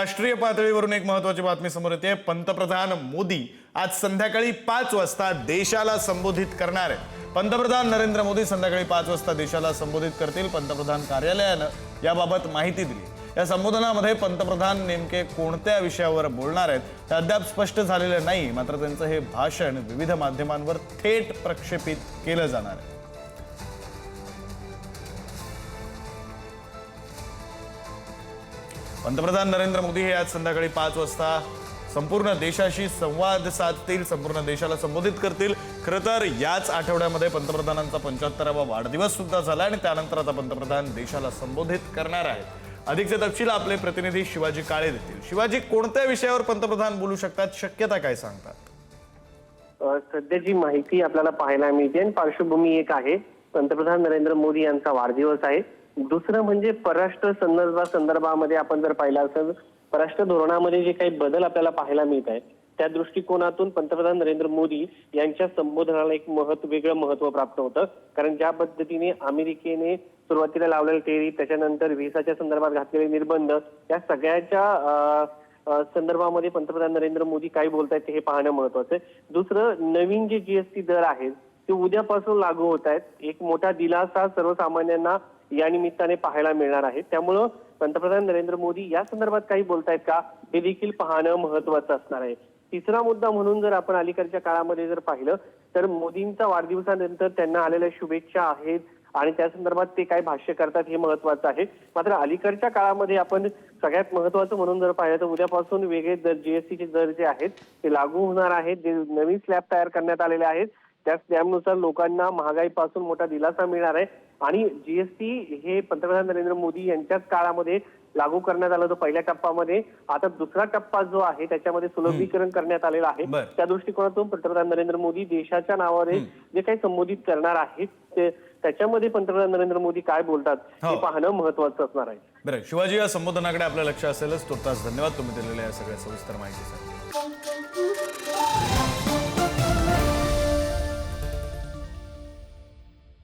राष्ट्रीय पातळीवरून एक महत्वाची बातमी समोर येते. पंतप्रधान मोदी आज संध्याकाळी पाच वाजता देशाला संबोधित करणार आहेत. पंतप्रधान नरेंद्र मोदी संध्याकाळी पाच वाजता देशाला संबोधित करतील. पंतप्रधान कार्यालयानं याबाबत माहिती दिली. या संबोधनामध्ये पंतप्रधान नेमके कोणत्या विषयावर बोलणार आहेत हे अद्याप स्पष्ट झालेलं नाही. मात्र त्यांचं हे भाषण विविध माध्यमांवर थेट प्रक्षेपित केलं जाणार आहे. पंतप्रधान नरेंद्र मोदी हे आज संध्याकाळी पाच वाजता संपूर्ण देशाशी संवाद साधतील संपूर्ण देशाला संबोधित करतील. खरं तर याच आठवड्यामध्ये पंतप्रधानांचा पंच्याहत्तरावा वाढदिवस सुद्धा झाला आणि त्यानंतर आता पंतप्रधान देशाला संबोधित करणार आहेत. अधिकचे तपशील आपले प्रतिनिधी शिवाजी काळे देतील. शिवाजी कोणत्या विषयावर पंतप्रधान बोलू शकतात? शक्यता काय सांगतात? सध्याची माहिती आपल्याला पाहायला मिळते आणि पार्श्वभूमी एक आहे. पंतप्रधान नरेंद्र मोदी यांचा वाढदिवस आहे. दुसरं म्हणजे परराष्ट्र संदर्भा संदर्भामध्ये आपण जर पाहिलं असेल परराष्ट्र धोरणामध्ये जे काही बदल आपल्याला पाहायला मिळत आहे त्या दृष्टिकोनातून पंतप्रधान नरेंद्र मोदी यांच्या संबोधनाला एक महत्त्व वेगळं महत्त्व प्राप्त होतं. कारण ज्या पद्धतीने अमेरिकेने सुरुवातीला लावलेली टेरी त्याच्यानंतर व्हिसाच्या संदर्भात घातलेले निर्बंध या सगळ्याच्या संदर्भामध्ये पंतप्रधान नरेंद्र मोदी काय बोलतायत हे पाहणं महत्वाचं आहे. दुसरं नवीन जे जीएसटी दर आहेत ते उद्यापासून लागू होत आहेत. एक मोठा दिलासा सर्वसामान्यांना या निमित्ताने पाहायला मिळणार आहे. त्यामुळं पंतप्रधान नरेंद्र मोदी या संदर्भात काही बोलतायत का? हे देखील पाहणं महत्वाचं असणार आहे. तिसरा मुद्दा म्हणून जर आपण अलीकडच्या काळामध्ये जर पाहिलं तर मोदींचा वाढदिवसानंतर त्यांना आलेल्या शुभेच्छा आहेत आणि त्या संदर्भात ते काय भाष्य करतात हे महत्वाचं आहे. मात्र अलीकडच्या काळामध्ये आपण सगळ्यात महत्वाचं म्हणून जर पाहिलं तर उद्यापासून वेगळे दर जीएसटीचे दर जे आहेत ते लागू होणार आहेत. जे नवीन स्लॅब तयार करण्यात आलेले आहेत त्या स्लॅबनुसार लोकांना महागाईपासून मोठा दिलासा मिळणार आहे. आणि जीएसटी हे पंतप्रधान नरेंद्र मोदी यांच्याच काळामध्ये लागू करण्यात आलं होतं पहिल्या टप्प्यामध्ये. आता दुसरा टप्पा जो आहे त्याच्यामध्ये सुलभीकरण करण्यात आलेला आहे. त्या दृष्टिकोनातून पंतप्रधान नरेंद्र मोदी देशाच्या नावाने जे काही संबोधित करणार आहेत ते त्याच्यामध्ये पंतप्रधान नरेंद्र मोदी काय बोलतात हे हो. पाहणं महत्वाचं असणार आहे. बरं शिवाजी या संबोधनाकडे आपलं लक्ष असेलच. तुर्तास धन्यवाद. तुम्ही दिलेल्या या सगळ्या सविस्तर माहितीसाठी.